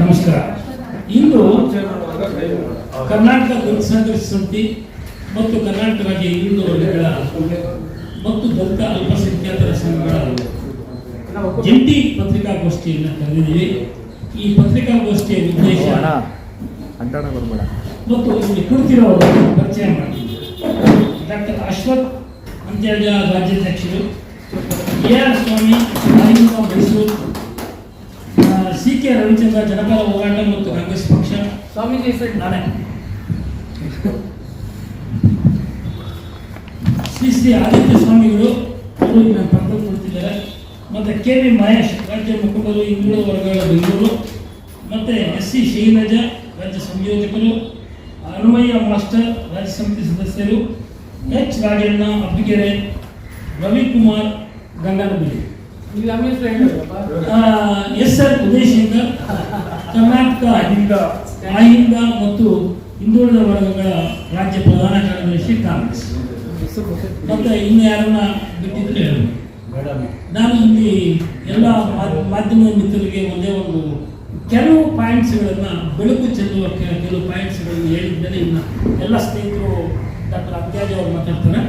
ನಮಸ್ಕಾರ. ಇಂದು ಕರ್ನಾಟಕ ದಲಿತ ಸಂಘರ್ಷ ಸಮಿತಿ ಮತ್ತು ಕರ್ನಾಟಕ ರಾಜ್ಯ ಹಿಂದೂ ವರ್ಗಗಳ ಮತ್ತು ದಲಿತ ಅಲ್ಪಸಂಖ್ಯಾತರ ಸಂಘಗಳ ಜಂಟಿ ಪತ್ರಿಕಾಗೋಷ್ಠಿಯನ್ನು ಕರೆದಿದ್ದೀವಿ. ಈ ಪತ್ರಿಕಾಗೋಷ್ಠಿಯ ಉದ್ದೇಶ ಮತ್ತು ಇಲ್ಲಿ ಕುಳಿತಿರೋರು ಪರಿಚಯ ಮಾಡ್ತೀವಿ ಡಾಕ್ಟರ್ ಅಶ್ವಥ್ ಅಂತೇಳಿ ರಾಜ್ಯಾಧ್ಯಕ್ಷರು. A R Swamy Mysuru C K Ravichandra ಜನಪದ ಹೋರಾಟ ಮತ್ತು ಕಾಂಗ್ರೆಸ್ ಪಕ್ಷ. ಸ್ವಾಮೀಜಿ ಸರ್ ನಾನೇ ಶ್ರೀ ಶ್ರೀ ಆದಿತ್ಯ ಸ್ವಾಮಿಗಳು ಅವರು ನನ್ನ ಪಕ್ಕದಲ್ಲಿ ಕೊಡ್ತಿದ್ದಾರೆ. ಮತ್ತೆ ಕೆ ವಿ ಮಹೇಶ್ ರಾಜ್ಯ ಮುಖಂಡರು ಹಿಂದುಳಿದ ವರ್ಗಗಳ ಬೆಂಗಳೂರು. ಮತ್ತೆ ಎಸ್ ಸಿ ಶೈಲಜಾ ರಾಜ್ಯ ಸಂಯೋಜಕರು ಹನುಮಯ್ಯ ಮಾಸ್ಟರ್ ರಾಜ್ಯ ಸಮಿತಿ ಸದಸ್ಯರು ಎಚ್ ರಾಜಣ್ಣ ಅಬ್ಬಿಗೆರೆ ರವಿಕುಮಾರ್ ಗಂಗಾನಬಿಡಿ ನೀವು ಕರ್ನಾಟಕ ಕರ್ನಾಟಕ ಅಹಿಂದ ಮತ್ತು ಹಿಂದುಳಿದ ವರ್ಗಗಳ ರಾಜ್ಯ ಪ್ರಧಾನ ಕಾರ್ಯದರ್ಶಿ ಕಾಂಗ್ರೆಸ್. ಮತ್ತೆ ಇನ್ನು ಯಾರನ್ನ ಬಿಟ್ಟಿದ್ರೆ? ನಾನು ಇಲ್ಲಿ ಎಲ್ಲ ಮಾಧ್ಯಮ ಮಿತ್ರರಿಗೆ ಒಂದೇ ಒಂದು ಕೆಲವು ಪಾಯಿಂಟ್ಸ್ಗಳನ್ನು ಬೆಳಕು ಚೆಲ್ಲುವ ಕೆಲವು ಪಾಯಿಂಟ್ಸ್ಗಳನ್ನು ಹೇಳಿದ್ದೇನೆ ಇನ್ನು ಎಲ್ಲ ಸ್ನೇಹಿತರು ಡಾಕ್ಟರ್ ಅತ್ಯಾಜ್ ಅವರು ಮಾತಾಡ್ತಾರೆ.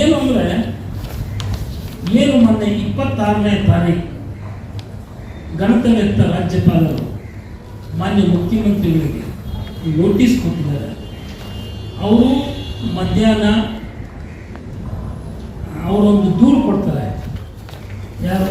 ಏನು ಅಂದರೆ, ಏನು ಮೊನ್ನೆ ಇಪ್ಪತ್ತಾರನೇ ತಾರೀಕು ಗಣಕವೆತ್ತ ರಾಜ್ಯಪಾಲರು ಮಾನ್ಯ ಮುಖ್ಯಮಂತ್ರಿಗಳಿಗೆ ನೋಟಿಸ್ ಕೊಟ್ಟಿದ್ದಾರೆ ಅವರು ಮಧ್ಯಾಹ್ನ ಅವರೊಂದು ದೂರು ಕೊಡ್ತಾರೆ ಯಾರು